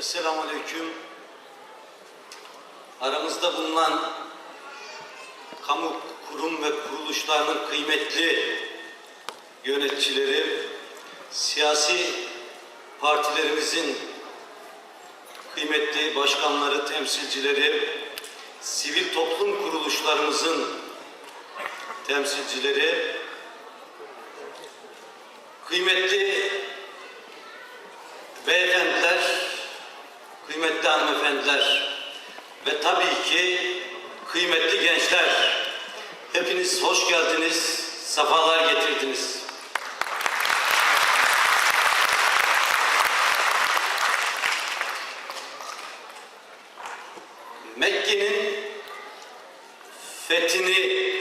Esselamu Aleyküm. Aramızda bulunan kamu kurum ve kuruluşlarının kıymetli yöneticileri, siyasi partilerimizin kıymetli başkanları, temsilcileri, sivil toplum kuruluşlarımızın temsilcileri, kıymetli beyefendiler, kıymetli hanımefendiler ve tabii ki kıymetli gençler. Hepiniz hoş geldiniz, sefalar getirdiniz. Mekke'nin fethini,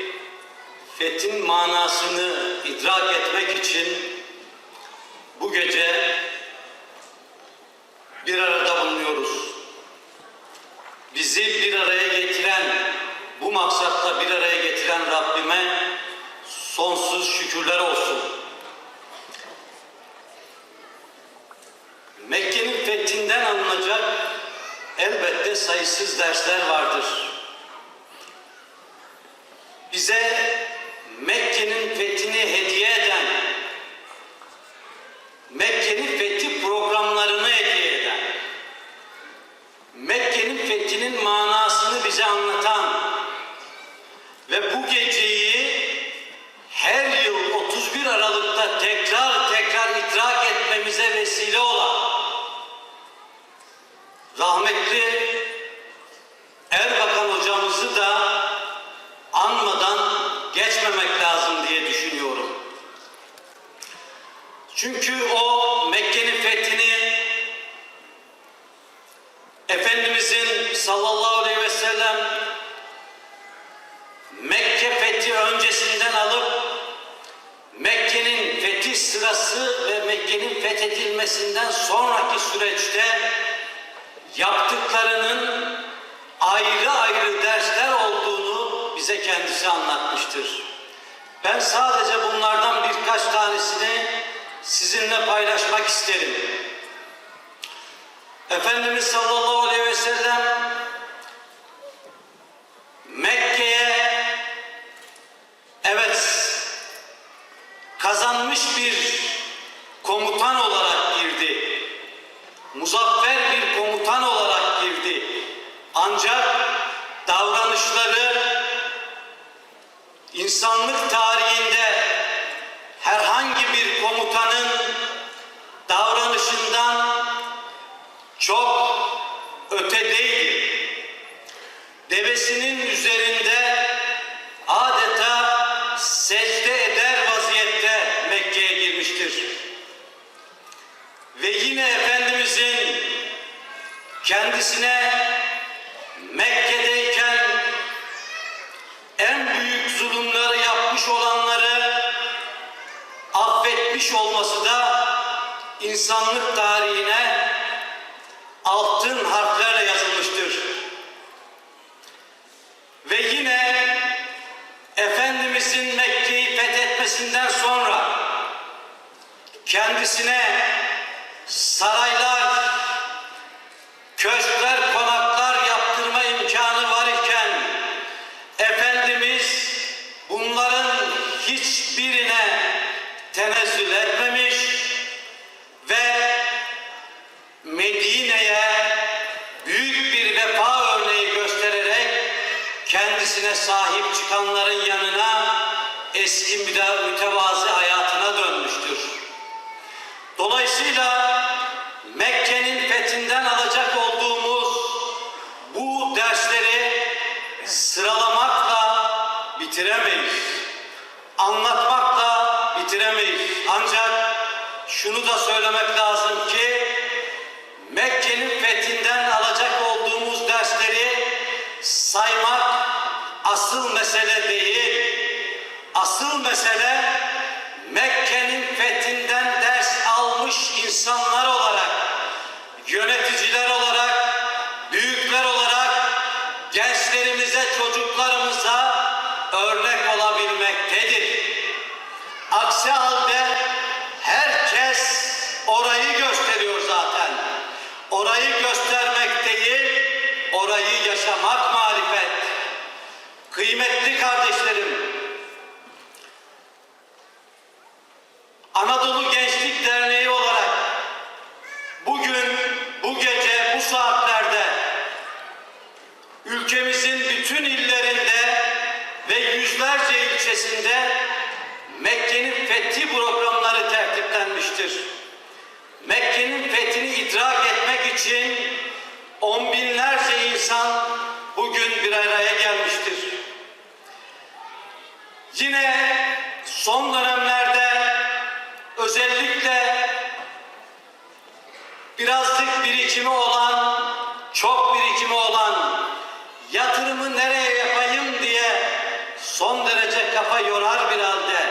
fethin manasını idrak etmek için bu gece bir arada. Bizi bir araya getiren, bu maksatta bir araya getiren Rabbime sonsuz şükürler olsun. Mekke'nin fethinden alınacak elbette sayısız dersler vardır. Bize Mekke'nin fethini hediye eden, Mekke'nin fethi programlarını hediye eden, Fethinin manasını bize anlatan ve bu geceyi her yıl 31 Aralık'ta tekrar tekrar idrak etmemize vesile olan rahmetli Erbakan hocamızı da anmadan geçmemek lazım diye düşünüyorum. Çünkü o Mekke'nin fethini Efendimizin sallallahu aleyhi ve sellem Mekke fethi öncesinden alıp Mekke'nin fetih sırası ve Mekke'nin fethedilmesinden sonraki süreçte yaptıklarının ayrı ayrı dersler olduğunu bize kendisi anlatmıştır. Ben sadece bunlardan birkaç tanesini sizinle paylaşmak isterim. Efendimiz sallallahu aleyhi ve sellem Mekke'ye evet kazanmış bir komutan olarak girdi. Muzaffer bir komutan olarak girdi. Ancak davranışları insanlık tarihinde Devesinin üzerinde adeta secde eder vaziyette Mekke'ye girmiştir. Ve yine Efendimizin kendisine Mekke'deyken en büyük zulümleri yapmış olanları affetmiş olması da insanlık tarihine altın harflerle yazılmıştır. Ve yine Efendimizin Mekke'yi fethetmesinden sonra kendisine saraylar, köşkler, konaklar yaptırma imkanı var iken Efendimiz bunların hiçbirine tenezzül etmemiş ve Medine'ye büyük bir vefa örneği göstererek kendisine sahip çıkanların yanına eski müde- mütevazı hayatına dönmüştür. Dolayısıyla Mekke'nin fethinden alacak olduğumuz bu dersleri sıralamakla bitiremeyiz. Anlatmakla bitiremeyiz. Ancak şunu da söylemek lazım ki insanlar olarak, yöneticiler olarak, büyükler olarak gençlerimize, çocuklarımıza örnek olabilmektedir. Aksi halde herkes orayı gösteriyor zaten. Orayı göster yaşamak marifet. Kıymetli kardeşlerim, Anadolu Gençlik Derneği olarak bugün, bu gece, bu saatlerde ülkemizin bütün illerinde ve yüzlerce ilçesinde Mekke'nin fethi programları tertiplenmiştir. Mekke'nin fethini idrak etmek için on binlerce insan bugün bir araya gelmiştir. Yine son dönemlerde özellikle birazcık birikimi olan, çok birikimi olan, yatırımı nereye yapayım diye son kafa yorar bir halde.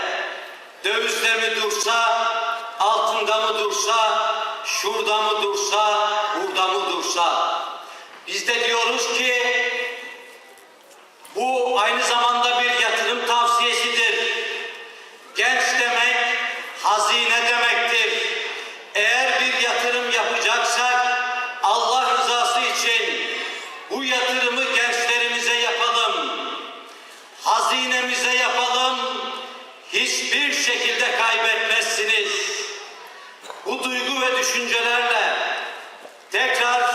Dövizde mi dursa, altında mı dursa, şurada mı dursa, burada mı dursa. Biz de diyoruz ki bu aynı zamanda Hiçbir şekilde kaybetmezsiniz. Bu duygu ve düşüncelerle tekrar